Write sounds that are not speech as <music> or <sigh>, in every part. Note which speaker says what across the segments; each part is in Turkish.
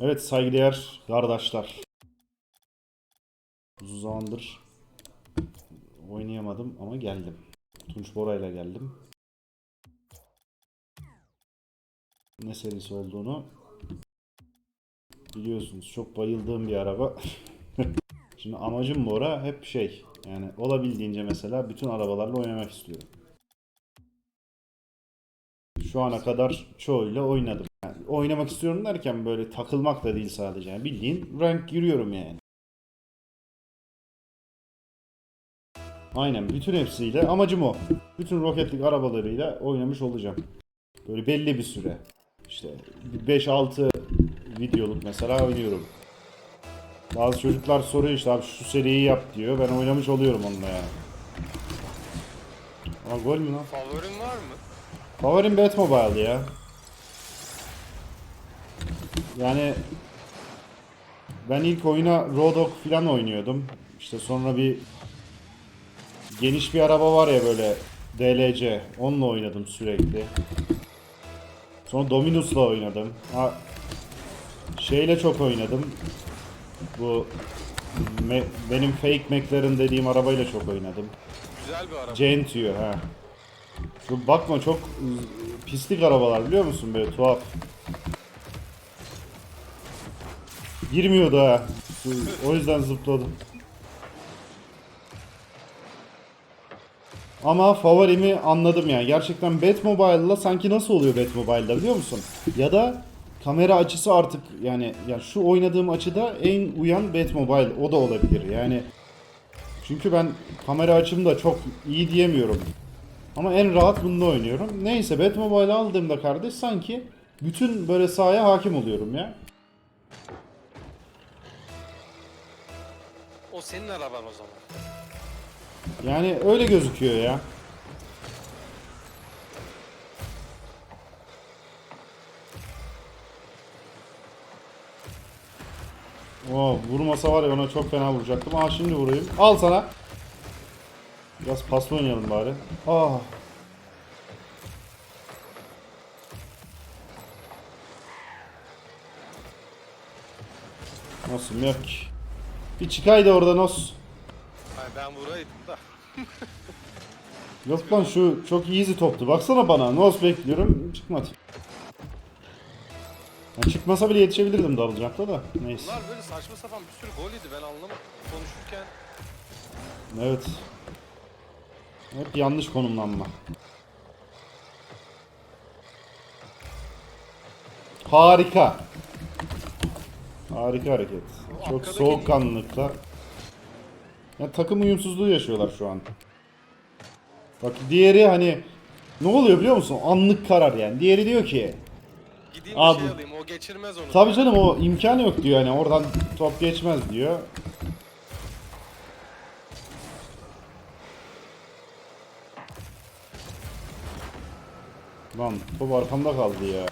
Speaker 1: Evet saygıdeğer kardeşler. Uzun zamandır oynayamadım ama geldim. Tunç Bora'yla geldim. Ne serisi olduğunu biliyorsunuz. Çok bayıldığım bir araba. <laughs> Şimdi amacım Bora hep şey yani olabildiğince mesela bütün arabalarla oynamak istiyorum. Şu ana kadar çoğuyla oynadım. Yani oynamak istiyorum derken böyle takılmak da değil sadece. Yani bildiğin rank giriyorum yani. Aynen bütün hepsiyle amacım o. Bütün roketlik arabalarıyla oynamış olacağım. Böyle belli bir süre. İşte 5-6 videoluk mesela oynuyorum. Bazı çocuklar soruyor işte abi şu seriyi yap diyor. Ben oynamış oluyorum onunla yani. Aa gol mü lan?
Speaker 2: Favorin var mı?
Speaker 1: Favorim Batmobile ya. Yani ben ilk oyuna Road Dogg falan oynuyordum. İşte sonra bir geniş bir araba var ya böyle DLC. Onunla oynadım sürekli. Sonra Dominus'la oynadım. Ha, şeyle çok oynadım. Bu me- benim fake McLaren dediğim arabayla çok oynadım.
Speaker 2: Güzel bir araba.
Speaker 1: Gentio ha. Şu bakma çok pislik arabalar biliyor musun böyle tuhaf. Girmiyordu ha. O yüzden zıpladım. Ama favorimi anladım yani. Gerçekten Batmobile'la sanki nasıl oluyor Batmobile'da biliyor musun? Ya da kamera açısı artık yani ya şu oynadığım açıda en uyan Batmobile o da olabilir. Yani çünkü ben kamera açım da çok iyi diyemiyorum. Ama en rahat bunda oynuyorum. Neyse Batmobile aldığımda kardeş sanki bütün böyle sahaya hakim oluyorum ya.
Speaker 2: Senin araban o zaman.
Speaker 1: Yani öyle gözüküyor ya. Oo, vurmasa var ya ona çok fena vuracaktım. Aa şimdi vurayım. Al sana. Biraz paslı oynayalım bari. Aa. Nasıl yok. Bir çıkaydı orada Nos.
Speaker 2: Hayır ben vuraydım da. <laughs>
Speaker 1: Yok lan şu çok easy toptu. Baksana bana. Nos bekliyorum. Çıkmadı. Ya çıkmasa bile yetişebilirdim jump'ta da. Neyse.
Speaker 2: Bunlar böyle saçma sapan bir sürü gol yedi ben anlamadım. Konuşurken
Speaker 1: Evet. Hep yanlış konumlanma. Harika. Harika hareket. Çok soğukkanlılıkla. Ya takım uyumsuzluğu yaşıyorlar şu an. Bak diğeri hani ne oluyor biliyor musun? Anlık karar yani. Diğeri diyor ki
Speaker 2: gideyim
Speaker 1: Abi.
Speaker 2: şey alayım o geçirmez onu.
Speaker 1: Tabii canım o imkanı yok diyor hani oradan top geçmez diyor. Lan top arkamda kaldı ya.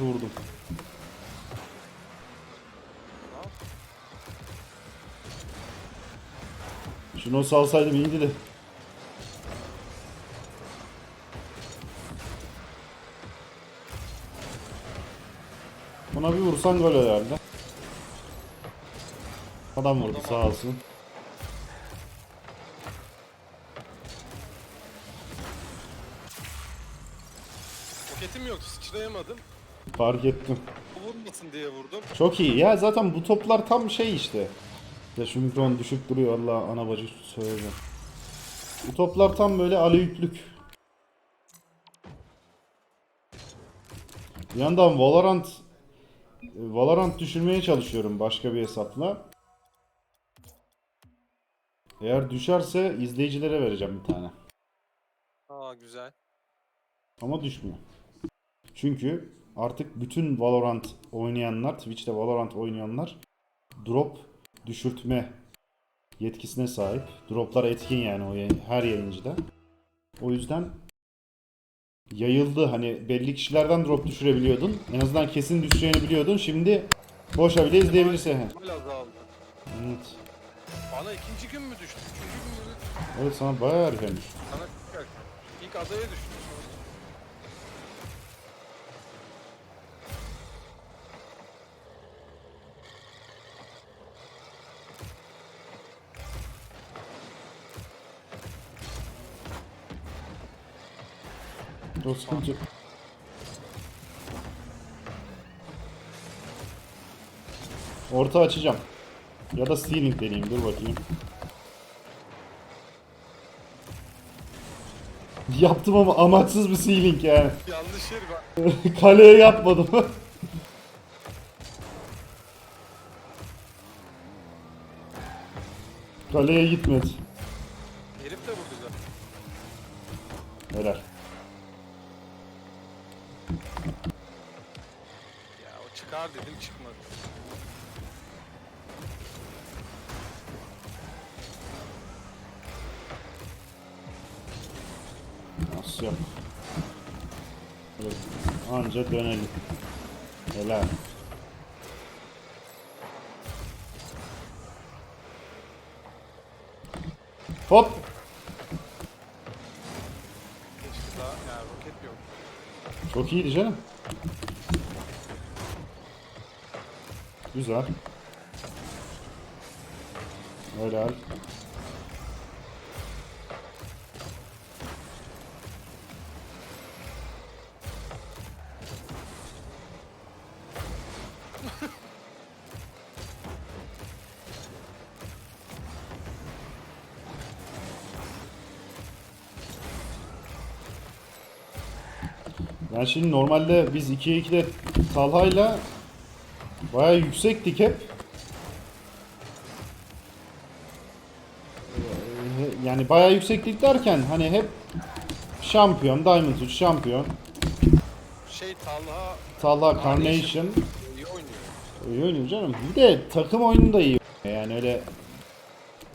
Speaker 1: Kötü vurdum. Şunu salsaydım iyiydi de. Buna bir vursan gol herhalde. Adam vurdu sağ olsun.
Speaker 2: Roketim yoktu sıçrayamadım.
Speaker 1: Fark ettim.
Speaker 2: Vurmasın diye vurdum.
Speaker 1: Çok iyi. Ya zaten bu toplar tam şey işte. Ya şu mikron düşük duruyor Allah ana bacı söyleyeceğim. Bu toplar tam böyle aleyüklük. Bir yandan Valorant Valorant düşürmeye çalışıyorum başka bir hesapla. Eğer düşerse izleyicilere vereceğim bir tane.
Speaker 2: Aa güzel.
Speaker 1: Ama düşmüyor. Çünkü artık bütün Valorant oynayanlar, Twitch'te Valorant oynayanlar drop düşürtme yetkisine sahip. Droplar etkin yani o yayın- her yayıncıda. O yüzden yayıldı. Hani belli kişilerden drop düşürebiliyordun. En azından kesin düşeceğini biliyordun. Şimdi boşa bile izleyebilirsin. Evet.
Speaker 2: Bana ikinci gün mü düştü? Üçüncü gün mü?
Speaker 1: Evet sana bayağı erken düştü.
Speaker 2: Sana ilk adaya düştü.
Speaker 1: O sıkıntı. yok. Orta açacağım. Ya da stealing deneyeyim dur bakayım. <laughs> Yaptım ama amaçsız bir ceiling yani.
Speaker 2: Yanlış yer bak. <laughs>
Speaker 1: Kaleye yapmadım. <laughs> Kaleye gitmedi.
Speaker 2: Ya o çıkar dedim çıkmadı.
Speaker 1: Nasıl? Evet, anca dönelim. Helal. Hop. Çok iyiydi canım. Güzel. Helal. Ben şimdi normalde biz 2'ye 2'de Talha'yla bayağı yüksektik hep. Ee, Yani bayağı yüksektik derken hani hep şampiyon, Diamond 3 şampiyon,
Speaker 2: Şey Talha
Speaker 1: Talha Carnation
Speaker 2: iyi oynuyor.
Speaker 1: iyi oynuyor canım. Bir de takım oyunu da iyi oynuyor. yani öyle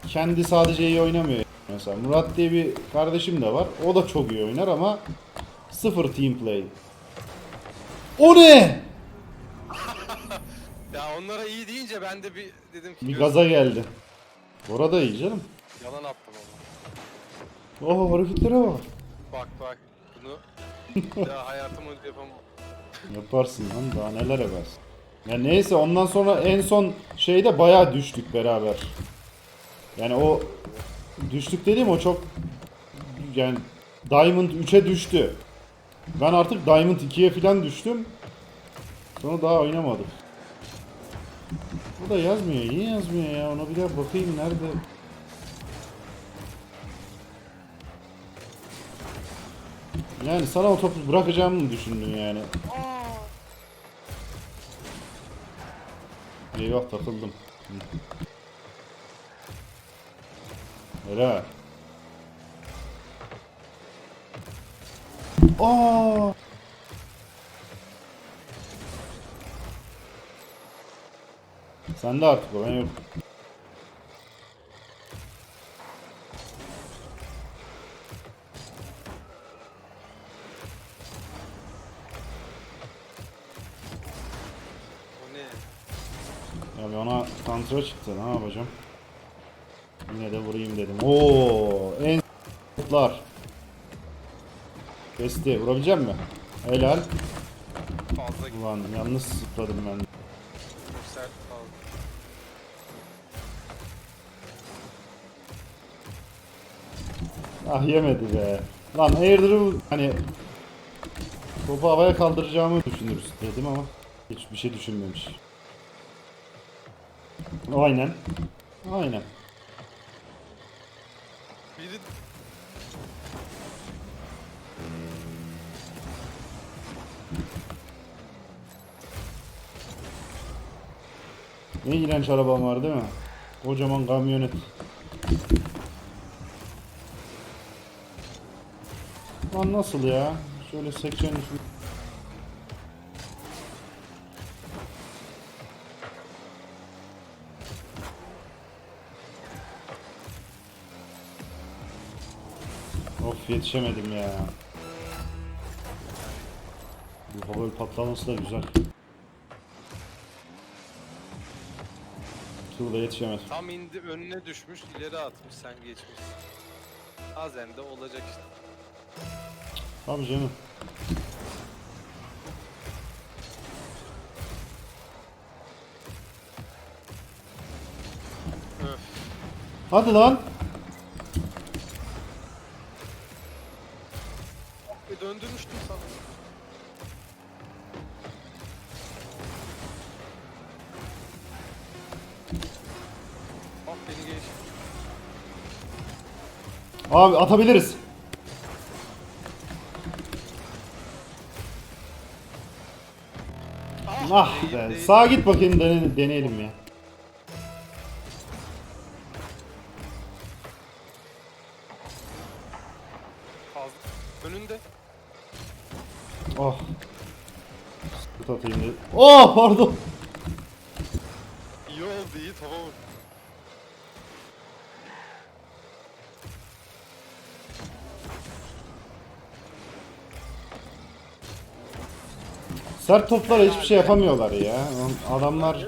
Speaker 1: kendi sadece iyi oynamıyor. Mesela Murat diye bir kardeşim de var. O da çok iyi oynar ama sıfır team play. O ne? <laughs>
Speaker 2: Ya onlara iyi deyince ben de bir dedim ki
Speaker 1: Bir gaza geldi. Orada iyi canım.
Speaker 2: yalan attım ama.
Speaker 1: Oh hareketlere bak.
Speaker 2: Bak bak bunu <laughs> ya hayatım önce yapamam.
Speaker 1: Yaparsın lan daha neler yaparsın. Ya neyse ondan sonra en son şeyde bayağı düştük beraber. Yani o düştük dediğim o çok yani Diamond 3'e düştü. Ben artık Diamond 2'ye falan düştüm. Sonra daha oynamadık. Bu da yazmıyor. Niye yazmıyor ya? Ona bir daha bakayım nerede? Yani sana o topu bırakacağımı mı düşündün yani? Eyvah takıldım. Helal. Aa! Sen de artık o ben yok. Bir ona kontra çıktı ne yapacağım? Yine de vurayım dedim. Oo, en s**lar. Kesti. Vurabilecek mi? Helal.
Speaker 2: Fazla gitti.
Speaker 1: Ulan yalnız zıpladım ben.
Speaker 2: Çok sert fazla.
Speaker 1: Ah yemedi be. Lan airdrop hani topu havaya kaldıracağımı düşünürüz dedim ama hiçbir şey düşünmemiş. Aynen. Aynen.
Speaker 2: Biri
Speaker 1: Ne iğrenç arabam var değil mi? Kocaman kamyonet. Lan nasıl ya? Şöyle sekeceğim şu. Of yetişemedim ya. Bu hava patlaması da güzel. Şurada yetişemez.
Speaker 2: Tam indi önüne düşmüş ileri atmış sen geçmişsin. Bazen de olacak işte.
Speaker 1: Tabii canım.
Speaker 2: Öf.
Speaker 1: Hadi lan.
Speaker 2: E döndürmüştüm sana.
Speaker 1: Abi atabiliriz. Ah be. Sağa git bakayım dene- deneyelim ya.
Speaker 2: Fazla. Önünde.
Speaker 1: Oh. Sıkıntı atayım dedim. Oh pardon.
Speaker 2: İyi oldu iyi tamam.
Speaker 1: Sert toplara hiçbir şey yapamıyorlar ya. Adamlar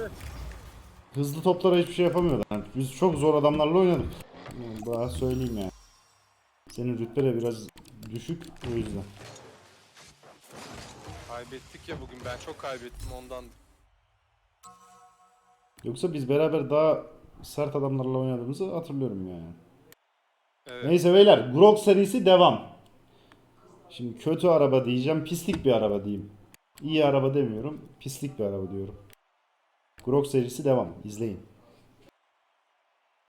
Speaker 1: hızlı toplara hiçbir şey yapamıyorlar. Yani biz çok zor adamlarla oynadık. Daha söyleyeyim yani. Senin rütbe de biraz düşük o yüzden.
Speaker 2: Kaybettik ya bugün ben çok kaybettim ondan.
Speaker 1: Yoksa biz beraber daha sert adamlarla oynadığımızı hatırlıyorum yani.
Speaker 2: Evet.
Speaker 1: Neyse beyler Grok serisi devam. Şimdi kötü araba diyeceğim, pislik bir araba diyeyim. İyi araba demiyorum, pislik bir araba diyorum. Grok serisi devam. İzleyin.